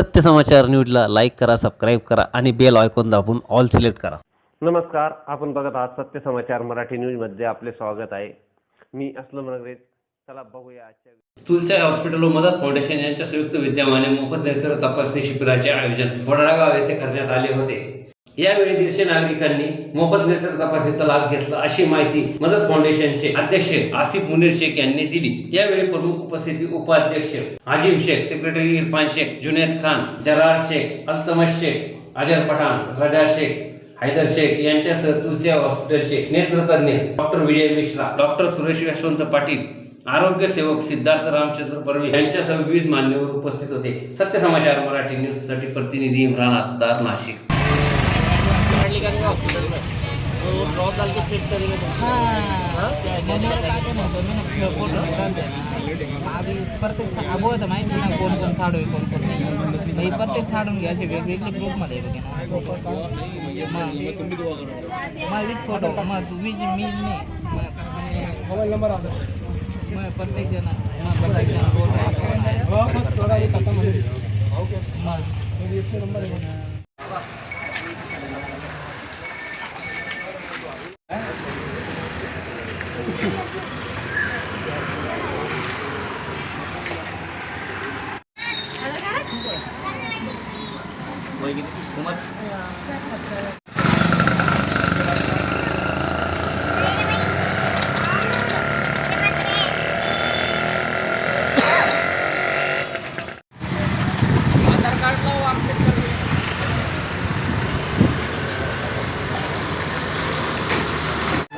सत्य समाचार न्यूजला लाईक करा सबस्क्राईब करा आणि बेल आयकॉन दाबून ऑल सिलेक्ट करा. नमस्कार आपण बघत आहात सत्य समाचार मराठी न्यूजमध्ये आपले स्वागत आहे. मी असलम नगरे चला बघूया आजच्या तुलसी हॉस्पिटल व मदत फाउंडेशन यांच्या संयुक्त विद्यमाने मोफत नेत्र तपासणी शिबिराचे आयोजन वडाळा गाव येथे करण्यात आले होते. यावेळी दीडशे नागरिकांनी मोफत नेत्र तपासणीचा लाभ घेतला अशी माहिती मदत फाउंडेशनचे अध्यक्ष आसिफ मुनीर शेख यांनी दिली. यावेळी प्रमुख उपस्थिती उपाध्यक्ष आजिम शेख सेक्रेटरी इरफान शेख जुनेद खान जरार शेख अल्तमश शेख अजर पठाण रजा शेख हैदर शेख यांच्यासह तुलसिया हॉस्पिटलचे नेत्रतज्ञ डॉक्टर विजय मिश्रा डॉक्टर सुरेश यशवंत पाटील आरोग्य सेवक सिद्धार्थ रामचंद्र बर्वे यांच्यासह विविध मान्यवर उपस्थित होते. सत्य समाचार मराठी न्यूजसाठी प्रतिनिधी इम्रान अख्तार नाशिक. प्रत्येक अगोदर तर माहिती ना कोण कोण साडू आहे कोण कोण नाही. प्रत्येक साडून घ्यायचे वेगवेगळे ग्रुपमध्ये. मग मग विथ फोटो मग तू वीज मी नाही. मोबाईल नंबर मग प्रत्येक जण मग प्रत्येक जण. मग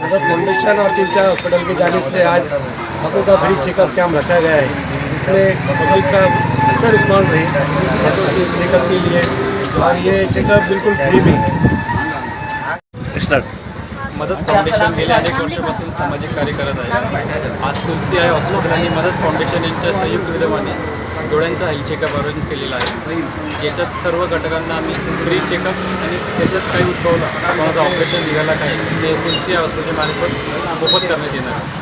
मदद फाउंडेशन और दिलचा हॉस्पिटल की जानिब से आज आँखों का फ्री चेकअप कैंप रखा गया है। इसमें पब्लिक का अच्छा रिस्पांस रही। आँखों के चेकअप के लिए और ये चेकअप बिल्कुल फ्री में मदत फाउंडेशन गेल्या अनेक वर्षापासून सामाजिक कार्य करत आहे आज तुलसी आहे हॉस्पिटल आणि मदत फाउंडेशन यांच्या संयुक्त विद्यमाने डोळ्यांचा हेल्थ चेकअप आयोजन केलेला आहे. याच्यात सर्व घटकांना आम्ही फ्री चेकअप आणि त्याच्यात काही उद्भवलं कोणाचं ऑपरेशन निघाला काही ते तुलसी हॉस्पिटल मार्फत मोफत करण्यात येणार